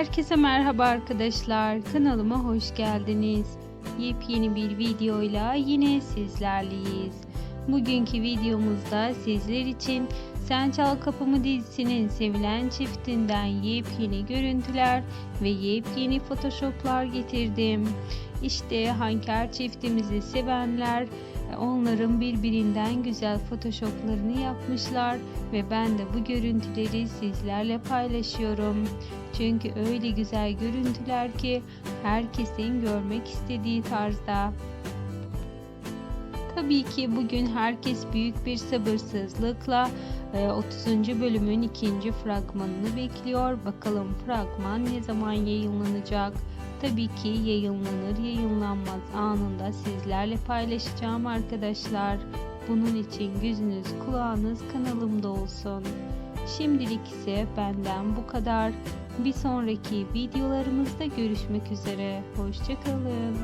Herkese merhaba arkadaşlar. Kanalıma hoş geldiniz. Yepyeni bir videoyla yine sizlerleyiz. Bugünkü videomuzda sizler için Sen Çal Kapımı dizisinin sevilen çiftinden yepyeni görüntüler ve yepyeni photoshoplar getirdim. İşte Hanker çiftimizi sevenler onların birbirinden güzel photoshoplarını yapmışlar ve ben de bu görüntüleri sizlerle paylaşıyorum. Çünkü öyle güzel görüntüler ki herkesin görmek istediği tarzda. Tabii ki bugün herkes büyük bir sabırsızlıkla e, 30. bölümün ikinci fragmanını bekliyor. Bakalım fragman ne zaman yayınlanacak? Tabii ki yayınlanır yayınlanmaz anında sizlerle paylaşacağım arkadaşlar. Bunun için gözünüz kulağınız kanalımda olsun. Şimdilik ise benden bu kadar. Bir sonraki videolarımızda görüşmek üzere. Hoşçakalın.